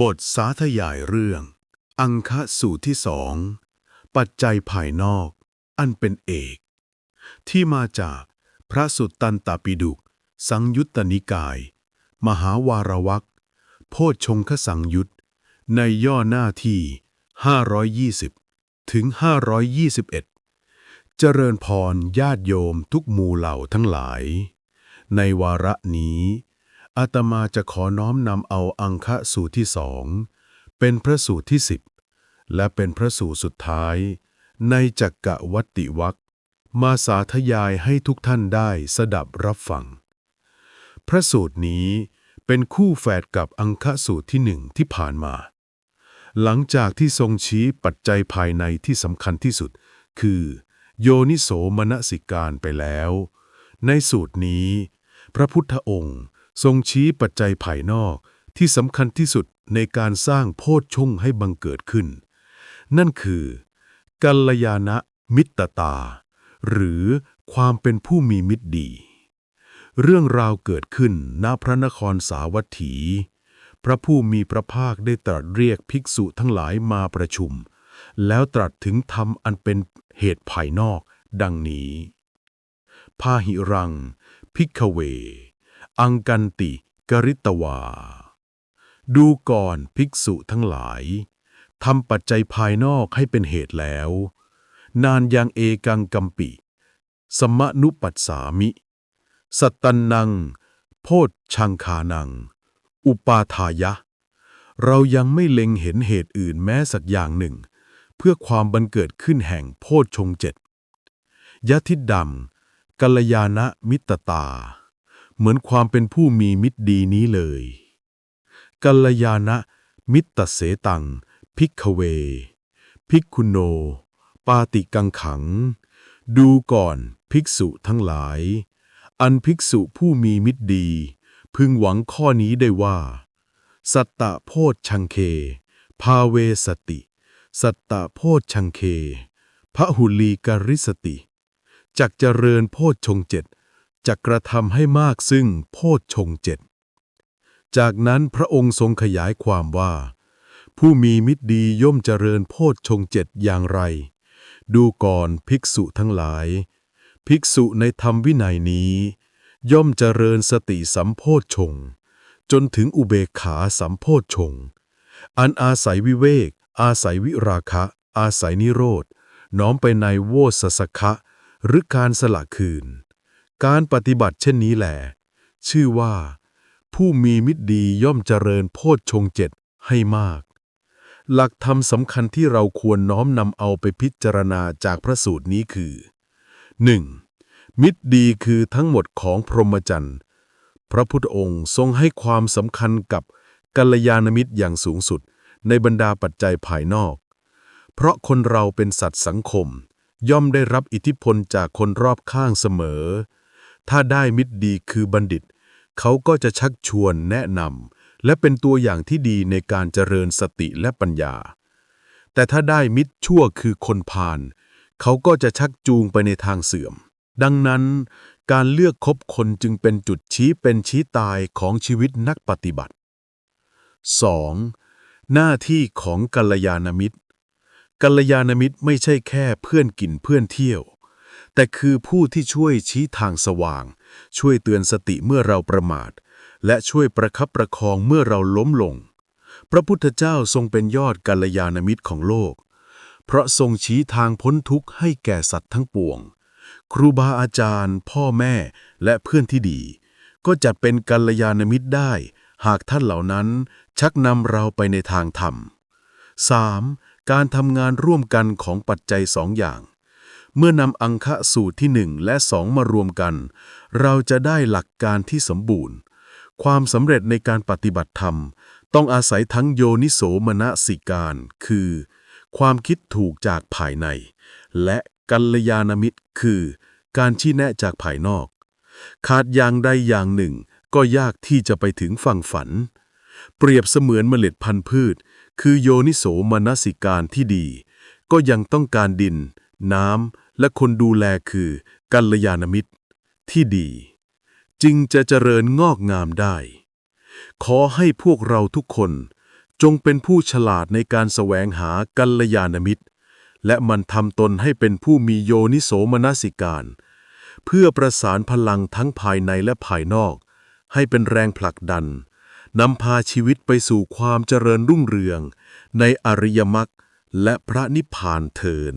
บทสาธยายเรื่อง อังคสูตรที่สองปัจจัยภายนอก อันเป็นเอก ที่มาจากพระสุตตันตปิฎกสังยุตตนิกาย มหาวารวักโพชฌงคสังยุตในย่อหน้าที่ 520 ถึง 521 เจริญพรญาติโยมทุกหมู่เหล่าทั้งหลาย ในวาระนี้ อาตมาจะขอน้อมนำเอาอังคะสูตรที่สองเป็นพระสูตรที่สิบและเป็นพระสูตรสุดท้าย ในจักกะวัตติวักมาสาธยายให้ทุกท่านได้สดับรับฟัง พระสูตรนี้เป็นคู่แฝดกับอังคะสูตรที่หนึ่งที่ผ่านมา หลังจากที่ทรงชี้ปัจจัยภายในที่สำคัญที่สุด คือ โยนิโสมนสิการไปแล้ว ในสูตรนี้ พระพุทธองค์ ทรงชี้ปัจจัยภายนอกที่สำคัญที่สุดในการสร้างโพชฌงให้บังเกิดขึ้น นั่นคือ กัลยาณมิตรตา หรือความเป็นผู้มีมิตรดี เรื่องราวเกิดขึ้นณพระนครสาวัตถี พระผู้มีพระภาคได้ตรัสเรียกภิกษุทั้งหลายมาประชุม แล้วตรัสถึงธรรมอันเป็นเหตุภายนอก ดังนี้ พาหิรัง พิกเว อังกันติ กริตวา ดูก่อนภิกษุทั้งหลายทำปัจจัยภายนอกให้เป็นเหตุแล้ว นานยังเอกังกัมปิสมะนุปัสสามิสตตันนัง โพชชังคานัง อุปาทายะ เรายังไม่เล็งเห็นเหตุอื่นแม้สักอย่างหนึ่ง เพื่อความบันเกิดขึ้นแห่งโพชฌงเจ็ดยะทิดดำกัลยาณมิตตา เหมือนความเป็นผู้มีมิตรดีนี้เลย กัลยาณะ มิตรเสตัง พิกขเว พิกขุโน ปาติกังขัง ดูก่อนภิกษุทั้งหลาย อันภิกษุผู้มีมิตรดี พึงหวังข้อนี้ได้ว่า สัตตะโพชชังเค ภาเวสติ สัตตะโพชชังเคพระหุลีกริสติ จักเจริญโพชฌงเจ็ด จะกระทำให้มากซึ่งโพชฌงเจ็ดจากนั้นพระองค์ทรงขยายความว่า ผู้มีมิตรดีย่อมเจริญโพชฌงเจ็ดอย่างไร ดูก่อนภิกษุทั้งหลาย ภิกษุในธรรมวินัยนี้ ย่อมเจริญสติสัมโพชฌงจนถึงอุเบกขาสัมโพชฌงอันอาศัยวิเวก อาศัยวิราคะ อาศัยนิโรธน้อมไปในโวสสคะ หรือการสละคืน การปฏิบัติเช่นนี้แหละชื่อว่า ผู้มีมิตรดีย่อมเจริญโพชฌงเจ็ดให้มาก หลักธรรมสำคัญที่เราควรน้อมนำเอาไปพิจารณาจากพระสูตรนี้คือ 1. มิตรดีคือทั้งหมดของพรหมจรรย์ พระพุทธองค์ทรงให้ความสำคัญกับกัลยาณมิตรอย่างสูงสุดในบรรดาปัจจัยภายนอก เพราะคนเราเป็นสัตว์สังคม ย่อมได้รับอิทธิพลจากคนรอบข้างเสมอ ถ้าได้มิตรดีคือบัณฑิต เขาก็จะชักชวนแนะนำและเป็นตัวอย่างที่ดีในการเจริญสติและปัญญา แต่ถ้าได้มิตรชั่วคือคนพาลเขาก็จะชักจูงไปในทางเสื่อม ดังนั้น การเลือกคบคนจึงเป็นจุดชี้เป็นชี้ตายของชีวิตนักปฏิบัติ 2. หน้าที่ของกัลยาณมิตรกัลยาณมิตรไม่ใช่แค่เพื่อนกินเพื่อนเที่ยว แต่คือผู้ที่ช่วยชี้ทางสว่าง ช่วยเตือนสติเมื่อเราประมาท และช่วยประคับประคองเมื่อเราล้มลง พระพุทธเจ้าทรงเป็นยอดกัลยาณมิตรของโลก เพราะทรงชี้ทางพ้นทุกข์ให้แก่สัตว์ทั้งปวง ครูบาอาจารย์ พ่อแม่และเพื่อนที่ดี ก็จะเป็นกัลยาณมิตรได้ หากท่านเหล่านั้นชักนำเราไปในทางธรรม 3. การทำงานร่วมกันของปัจจัยสองอย่าง เมื่อนำอังคะสูตรที่หนึ่งและสองมารวมกัน เราจะได้หลักการที่สมบูรณ์ ความสำเร็จในการปฏิบัติธรรม ต้องอาศัยทั้งโยนิโสมนสิการ คือ ความคิดถูกจากภายใน และกัลยาณมิตร คือ การชี้แนะจากภายนอก ขาดอย่างใดอย่างหนึ่ง ก็ยากที่จะไปถึงฝั่งฝัน เปรียบเสมือนเมล็ดพันธุ์พืช คือโยนิโสมนสิการที่ดี ก็ยังต้องการดิน น้ำ และคนดูแลคือกัลยาณมิตร ที่ดี จึงจะเจริญงอกงามได้ ขอให้พวกเราทุกคนจงเป็นผู้ฉลาดในการแสวงหากัลยาณมิตร และมันทำตนให้เป็นผู้มีโยนิโสมนสิการ เพื่อประสานพลังทั้งภายในและภายนอก ให้เป็นแรงผลักดันนำพาชีวิตไปสู่ความเจริญรุ่งเรือง ในอริยมรรคและพระนิพพานเทิน